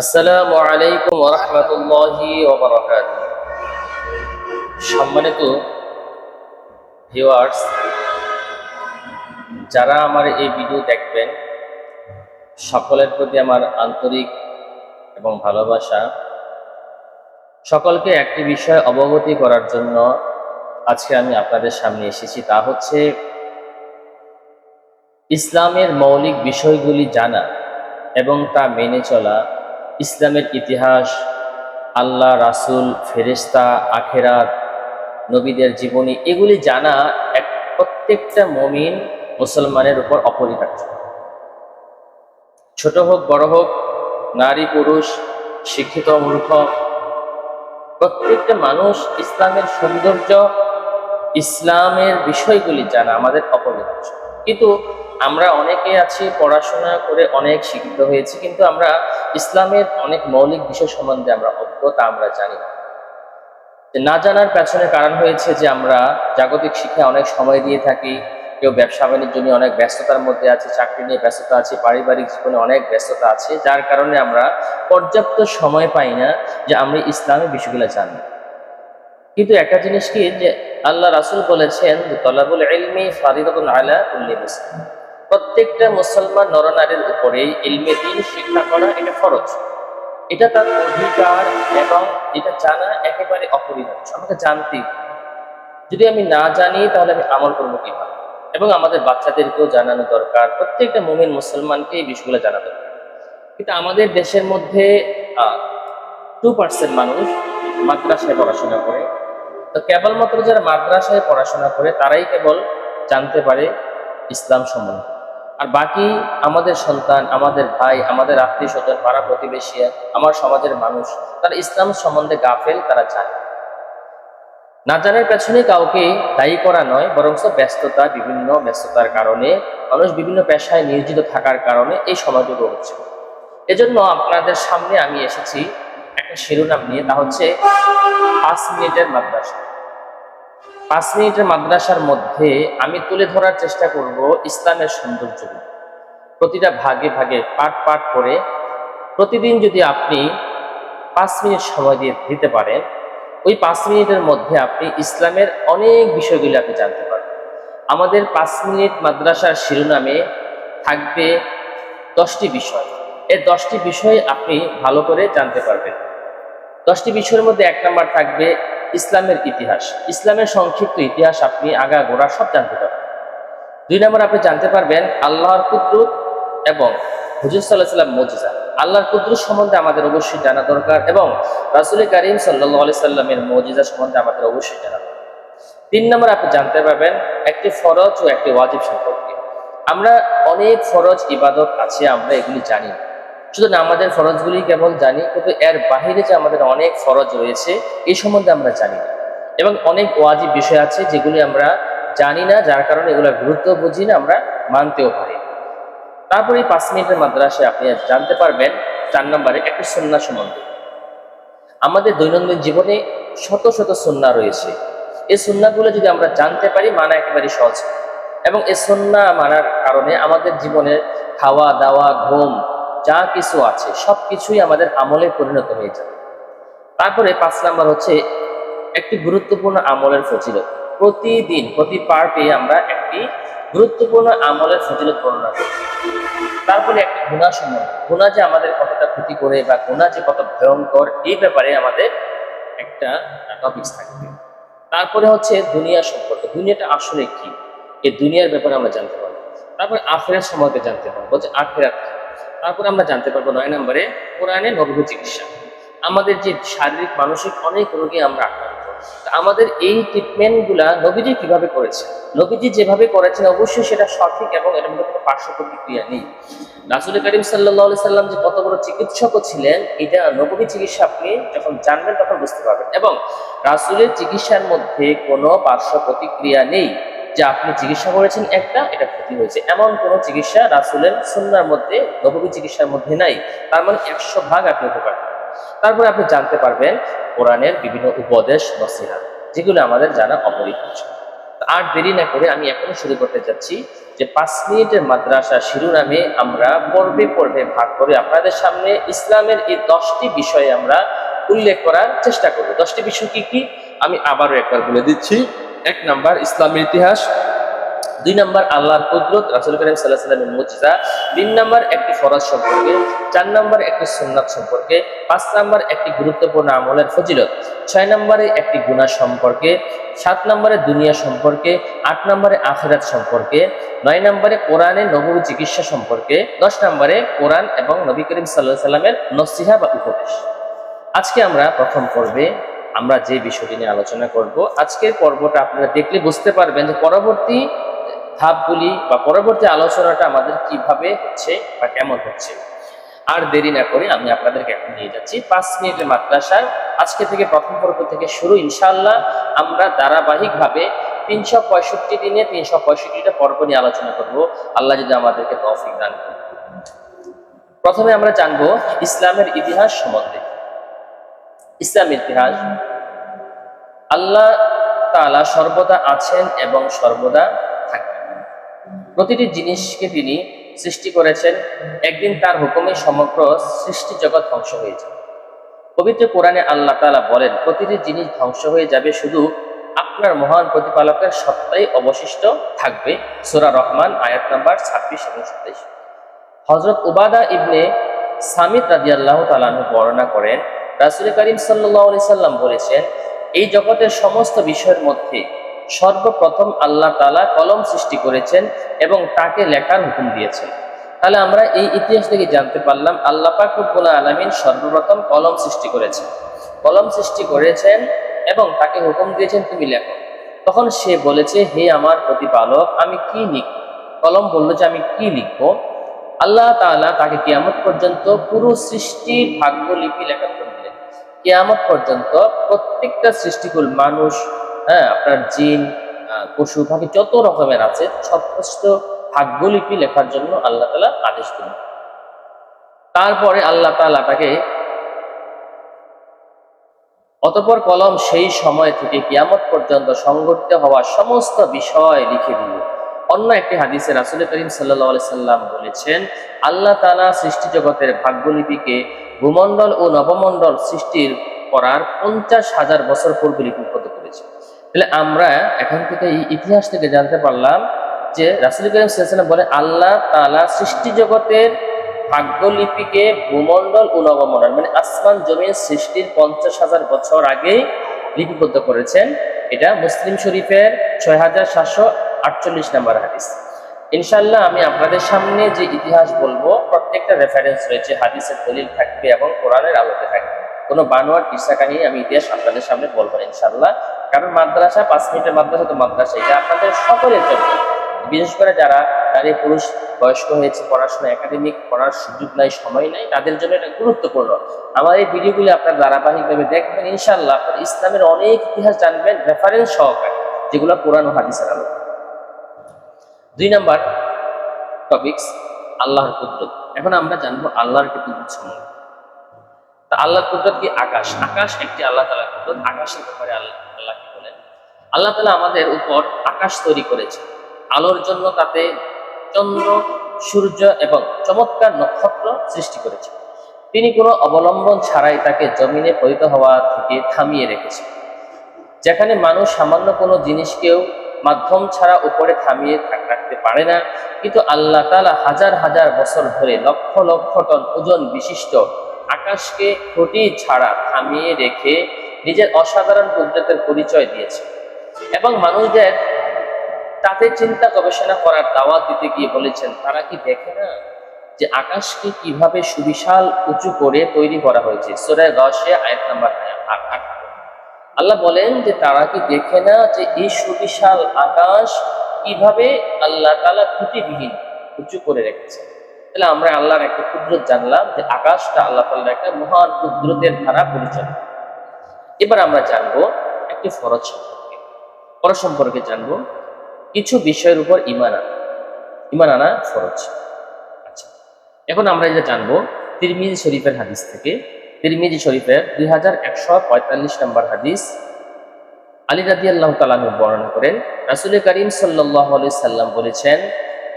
আসসালামু আলাইকুম রহমতুল্লাহি সম্মানিত ভিউয়ার্স, যারা আমার এই ভিডিও দেখবেন, সকলের প্রতি আমার আন্তরিক এবং ভালোবাসা। সকলকে একটি বিষয় অবগতি করার জন্য আজকে আমি আপনাদের সামনে এসেছি, তা হচ্ছে ইসলামের মৌলিক বিষয়গুলি জানা এবং তা মেনে চলা। ইসলামের ইতিহাস, আল্লাহ, রাসুল ফেরেস্তা আখেরাত, নবীদের জীবনী, এগুলি জানা এক প্রত্যেকটা মমিন মুসলমানের উপর অপরিহার্য। ছোট হোক, বড় হোক, নারী, পুরুষ, শিক্ষিত, মূর্খ, প্রত্যেকটা মানুষ ইসলামের সৌন্দর্য, ইসলামের বিষয়গুলি জানা আমাদের অপরিহার্য। কিন্তু আমরা অনেকে আছি, পড়াশোনা করে অনেক শিক্ষিত হয়েছি, কিন্তু আমরা ইসলামের অনেক মৌলিক বিষয় সম্বন্ধে আমরা অজ্ঞতা আমরা জানি না। জানার পেছনে কারণ হয়েছে যে আমরা জাগতিক শিক্ষায় অনেক সময় দিয়ে থাকি, কেউ ব্যবসা বাণিজ্য নিয়ে অনেক ব্যস্ততার মধ্যে আছে, চাকরি নিয়ে ব্যস্ততা আছে, পারিবারিক জীবনে অনেক ব্যস্ততা আছে, যার কারণে আমরা পর্যাপ্ত সময় পাই না যে আমরা ইসলামের বিষয়গুলো জানি। কিন্তু একটা জিনিস কি? যে আল্লাহ রাসুল বলেছেন তলাবুল ইলমি ফারিদাতুন আলা কুল্লি মুসলিম। প্রত্যেকটা মুসলমান নরনারীর উপরে ইলমে দিন শিক্ষা করা এটা ফরজ। এটা তার অধিকার এবং এটা জানা একেবারে অপরিহার্য। আমাকে জানতেই হবে। যদি আমি না জানি, তাহলে আমি আমল করব কীভাবে? এবং আমাদের বাচ্চাদেরকেও জানানো দরকার। প্রত্যেকটা মুমিন মুসলমানকে এই বিষয়গুলো জানা দরকার। কিন্তু আমাদের দেশের মধ্যে টু পার্সেন্ট মানুষ মাদ্রাসায় পড়াশোনা করে। তো কেবলমাত্র যারা মাদ্রাসায় পড়াশোনা করে, তারাই কেবল জানতে পারে ইসলাম সম্বন্ধে। আর বাকি আমাদের সন্তান, আমাদের ভাই, আমাদের আত্মীয় স্বজন পাড়া প্রতিবেশী, আমার সমাজের মানুষ, তারা ইসলাম সম্বন্ধে গাফেল তারা জানে। না জানার পেছনে কাউকে দায়ী করা নয় বরং ব্যস্ততা, বিভিন্ন ব্যস্ততার কারণে, মানুষ বিভিন্ন পেশায় নিয়োজিত থাকার কারণে এই সমাজগুলো হচ্ছে এজন্য আপনাদের সামনে আমি এসেছি একটা শিরোনাম নিয়ে, তা হচ্ছে পাঁচ মিনিটের মাদ্রাসা। পাঁচ মিনিটের মাদ্রাসার মধ্যে আমি তুলে ধরার চেষ্টা করব ইসলামের সৌন্দর্য প্রতিটা ভাগে ভাগে, পাঠ পাঠ করে প্রতিদিন যদি আপনি পাঁচ মিনিট সময় দিয়ে দিতে পারেন, ওই পাঁচ মিনিটের মধ্যে আপনি ইসলামের অনেক বিষয়গুলি আপনি জানতে পারবেন। আমাদের পাঁচ মিনিট মাদ্রাসার শিরোনামে থাকবে দশটি বিষয়। এই দশটি বিষয় আপনি ভালো করে জানতে পারবেন। দশটি বিষয়ের মধ্যে এক নাম্বার থাকবে ইসলামের ইতিহাস। ইসলামের সংক্ষিপ্ত ইতিহাস আপনি আগা গোড়া সব জানতে পারবেন। দুই নম্বর আপনি জানতে পারবেন আল্লাহর কুদ্রুত এবং হুজুর সাল্লাহ মজিজা। আল্লাহর কুদ্রুত সম্বন্ধে আমাদের অবশ্যই জানা দরকার এবং রাসুল করিম সাল্লাহ আলি সাল্লামের মজিজা সম্বন্ধে আমাদের অবশ্যই জানা দরকার। তিন নম্বর আপনি জানতে পারবেন একটি ফরজ ও একটি ওয়াজিব সম্পর্কে। আমরা অনেক ফরজ ইবাদত আছে, আমরা এগুলি জানি না। শুধু নামাজের ফরজগুলি কেবল জানি, কিন্তু এর বাহিরে যে আমাদের অনেক ফরজ রয়েছে এই সম্বন্ধে আমরা জানি না। এবং অনেক ওয়াজিব বিষয় আছে যেগুলি আমরা জানি না, যার কারণে এগুলো গুরুত্ব বুঝি না, আমরা মানতেও পারি তারপরে এই পাঁচ মিনিটের মাদ্রাসায় আপনি জানতে পারবেন, চার নম্বরে একটা সন্না সম্বন্ধে। আমাদের দৈনন্দিন জীবনে শত শত সন্না রয়েছে। এই সন্নাগুলো যদি আমরা জানতে পারি, মানা একেবারে সহজ। এবং এই সন্না মানার কারণে আমাদের জীবনের খাওয়া দাওয়া ঘুম যা কিছু আছে, সব কিছুই আমাদের আমলে পরিণত হয়ে যাবে। তারপরে পাঁচ নাম্বার হচ্ছে একটি গুরুত্বপূর্ণ আমলের ফজিলত। প্রতিদিন প্রতি পার্টে আমরা একটি গুরুত্বপূর্ণ আমলের ফজিলত বর্ণনা করি। তারপরে একটি গুণা সম্বন্ধে। গুণা যে আমাদের কতটা ক্ষতি করে বা গুণা যে কত ভয়ঙ্কর, এই ব্যাপারে আমাদের একটা টপিক্স থাকবে। তারপরে হচ্ছে দুনিয়া সম্পর্কে। দুনিয়াটা আসলে কি? এই দুনিয়ার ব্যাপারে আমরা জানতে পারব। তারপরে আখেরাত সম্পর্কে জানতে পারব যে আখেরাত কি? তারপরে আমরা জানতে পারব নয় নম্বরে কোরআনে নবী চিকিৎসা। আমাদের যে শারীরিক, মানসিক অনেক রোগে আমরা আক্রান্ত। আমাদের এই ট্রিটমেন্টগুলা নবীজি কীভাবে করেছেন? নবীজি যেভাবে করেছেন, অবশ্যই সেটা সঠিক এবং এটার মধ্যে কোনো পার্শ্ব প্রতিক্রিয়া নেই। রাসুল করিম সাল্লাহ সাল্লাম যে কত বড় চিকিৎসকও ছিলেন, এটা নবী চিকিৎসা আপনি যখন জানবেন তখন বুঝতে পারবেন। এবং রাসুলের চিকিৎসার মধ্যে কোনো পার্শ্ব প্রতিক্রিয়া নেই। যে আপনি চিকিৎসা করেছেন একটা, এটা ক্ষতি হয়েছে। এমন কোনো চিকিৎসা রাসুলের সন্ন্যার মধ্যে নবী চিকিৎসার মধ্যে নাই। তার মানে একশো ভাগ আপনি উপকার তারপরে আপনি জানতে পারবেন কোরআনের বিভিন্ন উপদেশ নসিহাত যেগুলো আমাদের জানা অপরিহার্য। আর দেরি না করে আমি এখনই শুরু করতে যাচ্ছি যে পাঁচ মিনিটের মাদ্রাসা শিরোনামে আমরা পর্বে পর্বে ভাগ করে আপনাদের সামনে ইসলামের এই দশটি বিষয়ে আমরা উল্লেখ করার চেষ্টা করব। দশটি বিষয় কি কি? আমি আবারও একবার বলে দিচ্ছি। এক নাম্বার ইসলামের ইতিহাস, দুই নম্বর আল্লাহর কুদরত, রাসুল করিম সাল্লাহ সাল্লামের মুজিজা তিন নম্বর একটি ফরাজ সম্পর্কে, চার নম্বর একটি সুন্নাত সম্পর্কে, পাঁচ নম্বর একটি গুরুত্বপূর্ণ আমলের ফজিলত, ছয় নম্বরে একটি গুণা সম্পর্কে, সাত নম্বরে দুনিয়া সম্পর্কে, আট নম্বরে আখেরাত সম্পর্কে, নয় নম্বরে কোরআনে নবী চিকিৎসা সম্পর্কে, দশ নম্বরে কোরআন এবং নবী করিম সাল্লাহ সাল্লামের নসিহা বা উপদেশ। আজকে আমরা প্রথম পর্বে আমরা যে বিষয়টি নিয়ে আলোচনা করব, আজকের পর্বটা আপনারা দেখলে বুঝতে পারবেন যে পরবর্তী ধাপগুলি বা পরবর্তী আলোচনাটা আমাদের কীভাবে হচ্ছে বা কেমন হচ্ছে। আর দেরি না করে আমি আপনাদেরকে এখন নিয়ে যাচ্ছি পাঁচ মিনিটের মাদ্রাসায় আজকে থেকে প্রথম পর্ব থেকে শুরু ইনশাল্লাহ আমরা ধারাবাহিকভাবে তিনশো পঁয়ষট্টি দিনে তিনশো পঁয়ষট্টিটা পর্ব নিয়ে আলোচনা করব। আল্লাহ যদি আমাদেরকে তৌফিক দান করেন। প্রথমে আমরা জানব ইসলামের ইতিহাস সম্বন্ধে। ইসলামের ইতিহাস। আল্লাহ তাআলা সর্বদা আছেন এবং সর্বদা থাকবেন। প্রতিটি জিনিসকে তিনি সৃষ্টি করেছেন, একদিন তার হুকুমে সমগ্র সৃষ্টি জগৎ ধ্বংস হয়ে যাবে। পবিত্র কোরআনে আল্লাহ তাআলা বলেন, প্রতিটি জিনিস ধ্বংস হয়ে যাবে শুধু আপনার মহান প্রতিপালকের সত্তাই অবশিষ্ট থাকবে, সূরা রহমান, আয়াত নাম্বার ছাব্বিশ এবং সাতাইশ। হজরত উবাদা ইবনে সামিদ রাদিয়াল্লাহু তাআলা বর্ণনা করেন রাসূল করিম আলাইহি সাল্লাম বলেছেন, এই জগতের সমস্ত বিষয়ের মধ্যে সর্বপ্রথম আল্লাহ তালা কলম সৃষ্টি করেছেন এবং তাকে লেখার হুকুম দিয়েছেন। তাহলে আমরা এই ইতিহাস থেকে জানতে পারলাম, আল্লাহ পাক রব্বুল আলামিন সর্বপ্রথম কলম সৃষ্টি করেছেন। কলম সৃষ্টি করেছেন এবং তাকে হুকুম দিয়েছেন, তুমি লেখো। তখন সে বলেছে, হে আমার প্রতিপালক, আমি কি লিখ কলম বলল যে, আমি কি লিখব? আল্লাহ তাআলা তাকে কিয়ামত পর্যন্ত পুরো সৃষ্টির ভাগ্যলিপি লেখা করে দিলেন কিয়ামত পর্যন্ত প্রত্যেকটা সৃষ্টিকুল মানুষ হ্যাঁ আপনার জিন পশু পাখি যত রকমের আছে, সমস্ত ভাগ্যলিপি লেখার জন্য আল্লাহ তাআলা আদেশ দিলেন। তারপরে আল্লাহ তাআলা তাকে অতপর কলম সেই সময় থেকে কিয়ামত পর্যন্ত সংঘটিত হওয়া সমস্ত বিষয় লিখে দিল অন্য একটি হাদিসে রাসুল করিম সাল্লাহ সাল্লাম বলেছেন, আল্লাহ তালা সৃষ্টি জগতের ভাগ্যলিপিকে ভূমণ্ডল ও নবমণ্ডল সৃষ্টির করার পঞ্চাশ হাজার বছর পূর্বে লিপিবদ্ধ করেছে। তাহলে আমরা এখান থেকে এই ইতিহাস থেকে জানতে পারলাম যে রাসুল করিম সাল্লাম বলে আল্লাহ তালা সৃষ্টি জগতের ভাগ্যলিপিকে ভূমণ্ডল ও নবমণ্ডল মানে আসমান, জমিন সৃষ্টির পঞ্চাশ হাজার বছর আগেই লিপিবদ্ধ করেছেন। এটা মুসলিম শরীফের ছয় হাজার সাতশো আটচল্লিশ নাম্বার হাদিস। ইনশাল্লাহ আমি আপনাদের সামনে যে ইতিহাস বলব, প্রত্যেকটা রেফারেন্স রয়েছে, হাদিসের দলিল থাকবে এবং কোরআনের আলোতে থাকবে। কোনো বানোয়ার কিসা কাহিনী আমি ইতিহাস আপনাদের সামনে বলব ইনশাল্লাহ কারণ মাদ্রাসা, পাঁচ মিনিটের মাদ্রাসা তো মাদ্রাসা, এটা আপনাদের সকলের জন্য। বিশেষ করে যারা নারী, পুরুষ, বয়স্ক হয়েছে, পড়াশোনা একাডেমিক পড়ার সুযোগ নাই, সময় নাই, তাদের জন্য এটা গুরুত্বপূর্ণ। আমার এই ভিডিওগুলি আপনার ধারাবাহিকভাবে দেখবেন ইনশাল্লাহ আপনার ইসলামের অনেক ইতিহাস জানবেন রেফারেন্স সহকারে, যেগুলো ও হাদিসের আলো দুই নাম্বার টপিকস আল্লাহর কুদরত। এখন আমরা জানব আল্লাহর কি কুদরত সম্বন্ধে। তা আল্লাহর কুদরত কি আকাশ? আকাশ একটি আল্লাহ তালার কুদরত, আকাশের ব্যাপারে আল্লাহ আল্লাহ কি বলেন? আল্লাহ তালা আমাদের উপর আকাশ তৈরি করেছে। আলোর জন্য তাতে চন্দ্র, সূর্য এবং চমৎকার নক্ষত্র সৃষ্টি করেছে। তিনি কোনো অবলম্বন ছাড়াই তাকে জমিনে পতিত হওয়া থেকে থামিয়ে রেখেছে। যেখানে মানুষ সামান্য কোনো জিনিসকেও মাধ্যম ছাড়া উপরে থামিয়ে রাখতে পারে না। কিন্তু আল্লাহ তালা হাজার হাজার বছর ধরে লক্ষ লক্ষ টন ওজন বিশিষ্ট আকাশকে খুঁটি ছাড়া থামিয়ে রেখে নিজের অসাধারণ কুদরতের পরিচয় দিয়েছে। এবং মানুষদের তাতে চিন্তা গবেষণা করার দাওয়াত দিতে গিয়ে বলেছেন, তারা কি দেখে না যে আকাশকে কীভাবে সুবিশাল উঁচু করে তৈরি করা হয়েছে? সোরায় দশে আয়াত নাম্বার আঠারো। আল্লাহ বলেন যে তারা কি দেখে না যে এই সুবিশাল আকাশ কীভাবে আল্লাহ তালা খুঁটিবিহীন উঁচু করে রেখেছে? তাহলে আমরা আল্লাহর একটা কুদরত জানলাম যে আকাশটা আল্লাহ তাল্লাহ একটা মহান কুদরতের ধারা পরিচালিত। এবার আমরা জানব একটি ফরজ সম্পর্কে। ফরজ সম্পর্কে জানব কিছু বিষয়ের উপর ইমান আনা। ইমান আনা ফরজ। আচ্ছা এখন আমরা যেটা জানব তিরমিজি শরীফের হাদিস থেকে তিরমিজি শরীফের দুই হাজার একশো পঁয়তাল্লিশ নম্বর হাদিস। আলী রাদি আল্লাহ তালানু বর্ণনা করেন, রাসুল করিম সাল্লাহ সাল্লাম বলেছেন,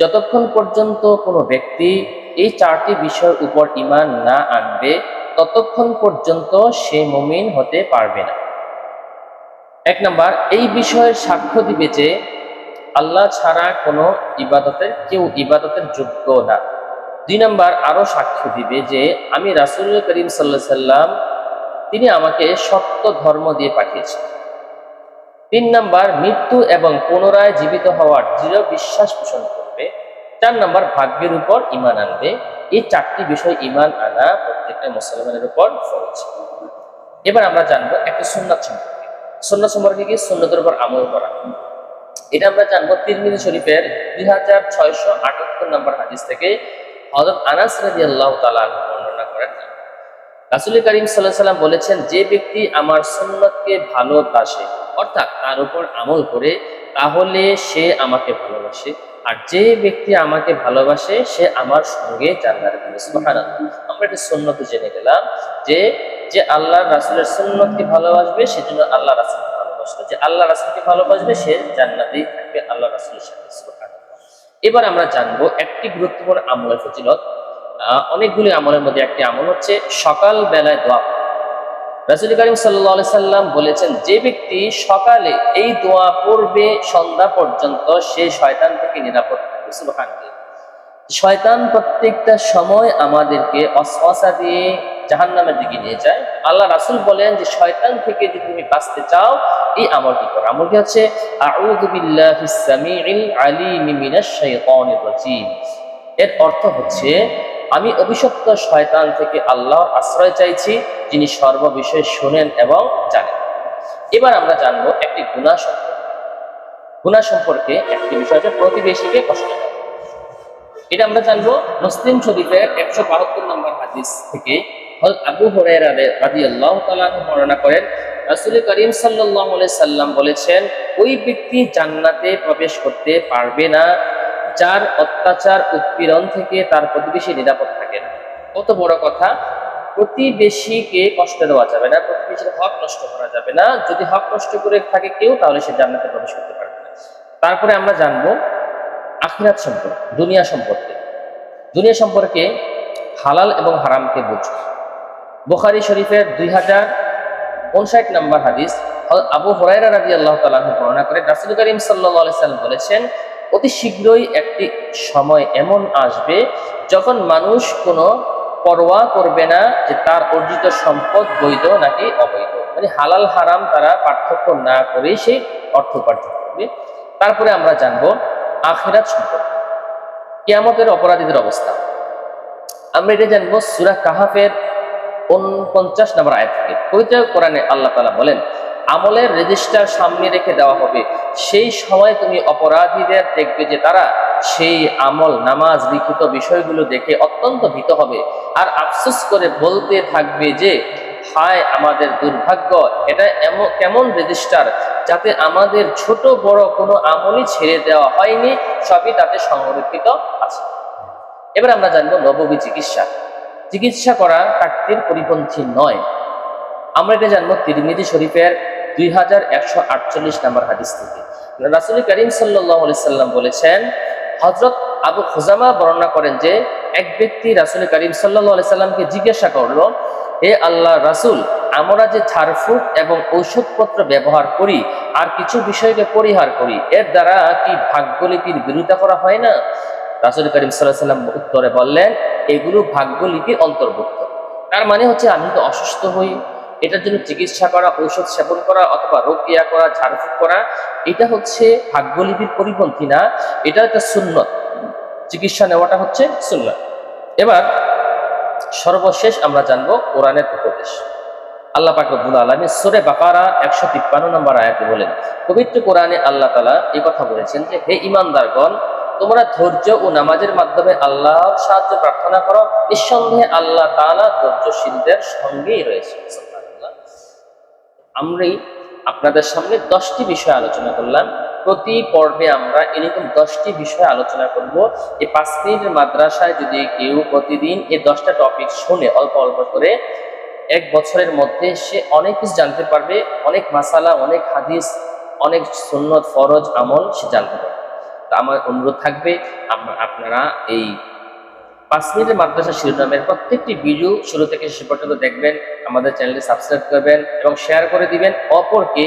যতক্ষণ পর্যন্ত কোনো ব্যক্তি এই চারটি বিষয়ের উপর ইমান না আনবে, ততক্ষণ পর্যন্ত সে মমিন হতে পারবে না। এক নম্বর, এই বিষয়ের সাক্ষ্য দিবে যে, আল্লাহ ছাড়া কোনো ইবাদতের, কেউ ইবাদতের যোগ্য না। দুই নম্বর আরও সাক্ষ্য দিবে যে, আমি রাসুল করিম সাল্লাহ সাল্লাম, তিনি আমাকে সত্য ধর্ম দিয়ে পাঠিয়েছেন। তিন নাম্বার, মৃত্যু এবং পুনরায় জীবিত হওয়ার দৃঢ় বিশ্বাস পোষণ করবে। চার নাম্বার, ভাগ্যের উপর ইমান আনবে। এই চারটি বিষয় ইমান আনা প্রত্যেকটা মুসলমানের উপর ফরজ। এবার আমরা জানব একটা সুন্নাত সম্পর্কে। সুন্নাত সম্পর্কে কি? সুন্নতের উপর আমল করা। এটা আমরা জানব তিরমিজি শরীফের দুই হাজার ছয়শো আটাত্তর নম্বর হাদিস থেকে। হজরত আনাস রাজি আল্লাহ বর্ণনা করেন, রাসুল করিম সাল্লাহ সাল্লাম বলেছেন, যে ব্যক্তি আমার সুন্নতকে ভালোবাসে, অর্থাৎ তার উপর আমল করে, তাহলে সে আমাকে ভালোবাসে। আর যে ব্যক্তি আমাকে ভালোবাসে, সে আমার সঙ্গে জান্নাত যাবে আমরা এটা সুন্নত জেনে গেলাম যে যে আল্লাহ রাসুলের সুন্নতকে ভালোবাসবে, সেজন্য আল্লাহ রাসুলকে ভালোবাসবে। যে আল্লাহ রাসুলকে ভালোবাসবে, সে জান্নাতেই থাকবে, আল্লাহ রাসুলের সাথে। এবার আমরা জানব একটি গুরুত্বপূর্ণ আমলের ফজিলত। অনেকগুলি আমলের মধ্যে একটি আমল হচ্ছে সকাল বেলায় দোয়া। রাসুল করিম সাল্লাহ সাল্লাম বলেছেন, যে ব্যক্তি সকালে এই দোয়া পড়বে, সন্ধ্যা পর্যন্ত সে শয়তান থেকে নিরাপদ থাকবে। শয়তান প্রত্যেকটা সময় আমাদেরকে অসওয়াসা দিয়ে জাহান্নামের দিকে নিয়ে যায়। আল্লাহ রাসুল বলেন যে, শয়তান থেকে যদি তুমি বাঁচতে চাও, এই আমলটি করো। আমলটি হচ্ছে এর অর্থ হচ্ছে, আমি অভিশপ্ত শয়তান থেকে আল্লাহর আশ্রয় চাইছি, যিনি সর্ববিষয়ে শোনেন এবং জানেন। এবার আমরা জানব একটি গুণা সম্পর্কে। গুণা সম্পর্কে একটি বিষয় প্রতিবেশীকে কষ্ট এটা আমরা জানব মুসলিম শরীফের একশো বাহাত্তর নম্বর হাদিস থেকে। আবু বর্ণনা করেন, রাসূল করিম আলাইহি সাল্লাম বলেছেন, ওই ব্যক্তি জান্নাতে প্রবেশ করতে পারবে না, যার অত্যাচার উৎপীড়ন থেকে তার প্রতিবেশী নিরাপদ থাকে না। কত বড় কথা, প্রতিবেশীকে কষ্ট দেওয়া যাবে না, প্রতিবেশীর হক নষ্ট করা যাবে না, যদি হক নষ্ট করে থাকে কেউ, তাহলে সে জান্নাতে প্রবেশ করতে পারবে না। তারপরে আমরা জানব আখিরাত সম্পর্কে, দুনিয়া সম্পর্কে। দুনিয়া সম্পর্কে হালাল এবং হারামকে বুঝো। বুখারী শরীফের দুই হাজার উনষাট নম্বর হাদিস আবু হুরায়রা রাজি আল্লাহ তালাহ বর্ণনা করে, রাসুল করিম সাল্লাহ সাল্লাম বলেছেন, অতি শীঘ্রই একটি সময় এমন আসবে যখন মানুষ কোনো পরোয়া করবে না যে তার অর্জিত সম্পদ বৈধ নাকি অবৈধ। মানে হালাল, হারাম তারা পার্থক্য না করেই সেই অর্থ উপার্জন করবে। তারপরে আমরা জানব আখিরাত সম্পর্কে। কিয়ামতের অপরাধীদের অবস্থা। আমরা এটা জানব সুরা কাহাফের উনপঞ্চাশ নম্বর আয়াত থেকে। পবিত্র কোরআনে আল্লাহ তালা বলেন, আমলের রেজিস্টার সামনে রেখে দেওয়া হবে। সেই সময় তুমি অপরাধীদের দেখবে যে তারা সেই আমল, নামাজ লিখিত বিষয়গুলো দেখে অত্যন্ত ভীত হবে। আর আফসোস করে বলতে থাকবে যে, হায় আমাদের দুর্ভাগ্য, এটা এমন, কেমন রেজিস্টার যাতে আমাদের ছোট বড় কোনো আমলই ছেড়ে দেওয়া হয়নি, সবই তাতে সংরক্ষিত আছে। এবার আমরা জানব নববী চিকিৎসা। চিকিৎসা করা কাকতির পরিপন্থী নয়। আমরা এটা জানব তিরমিদি শরীফের দুই হাজার একশো আটচল্লিশ নম্বর হাদিস থেকে। রাসুল করিম সাল্লাম বলেছেন হজরত আবু খুজামা বর্ণনা করেন যে, এক ব্যক্তি রাসুল করিম সাল্লাহ সাল্লামকে জিজ্ঞাসা করল, হে আল্লাহ রাসুল, আমরা যে ঝাড়ফুঁক এবং ঔষধপত্র ব্যবহার করি, আর কিছু বিষয়কে পরিহার করি, এর দ্বারা কি ভাগ্যলিপির বিরোধিতা করা হয় না? রাসুল করিম সাল্লাহ সাল্লাম উত্তরে বললেন এগুলো ভাগ্যলিপির অন্তর্ভুক্ত। তার মানে হচ্ছে আমি তো অসুস্থ হই, এটার জন্য চিকিৎসা করা, ঔষধ সেবন করা, অথবা রোগিয়া করা, ঝাড়ফুঁক করা, এটা হচ্ছে ভাগ্যলিপির পরিপন্থী না, এটা একটা সুন্নত। চিকিৎসা নেওয়াটা হচ্ছে সুন্নত। এবার সর্বশেষ আমরা জানব কোরআনের উপদেশ। আল্লাহ পাক রব্বুল সুরে বাকারা একশো তিপ্পান্ন নম্বর আয়াতে বলেন, পবিত্র কোরআনে আল্লাহ তালা এই কথা বলেছেন যে, হে ইমানদারগণ তোমরা ধৈর্য ও নামাজের মাধ্যমে আল্লাহর সাহায্য প্রার্থনা করো। নিঃসন্দেহে আল্লাহ তাআলা ধৈর্যশীলদের সঙ্গেই রয়েছে। আমরাই আপনাদের সামনে দশটি বিষয় আলোচনা করলাম। প্রতি পর্বে আমরা এরকম দশটি বিষয় আলোচনা করব। এই পাঁচ মিনিটের মাদ্রাসায় যদি কেউ প্রতিদিন এই দশটা টপিক শুনে অল্প অল্প করে এক বছরের মধ্যে সে অনেক কিছু জানতে পারবে। অনেক মাসালা, অনেক হাদিস, অনেক সুন্নত, ফরজ, আমল সে জানতে পারবে। তা আমার অনুরোধ থাকবে আপনারা এই পাঁচ মিনিটের মাদ্রাসা শিরোনামের প্রত্যেকটি ভিডিও শুরু থেকে শেষ পর্যন্ত দেখবেন, আমাদের চ্যানেলটি সাবস্ক্রাইব করবেন এবং শেয়ার করে দিবেন, অপরকে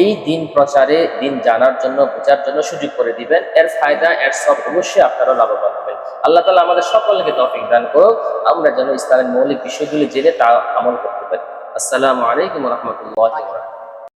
এই দিন প্রচারে, দিন জানার জন্য বোঝার জন্য সুযোগ করে দিবেন, এর ফায়দা, এর সব অবশ্যই আপনারা লাভবান হবেন। আল্লাহ তালা আমাদের সকলকে তফিক দান করুক, আমরা যেন ইসলামের মৌলিক বিষয়গুলি জেনে তা আমল করতে পারি। আসসালামু আলাইকুম রহমতুল্লাহ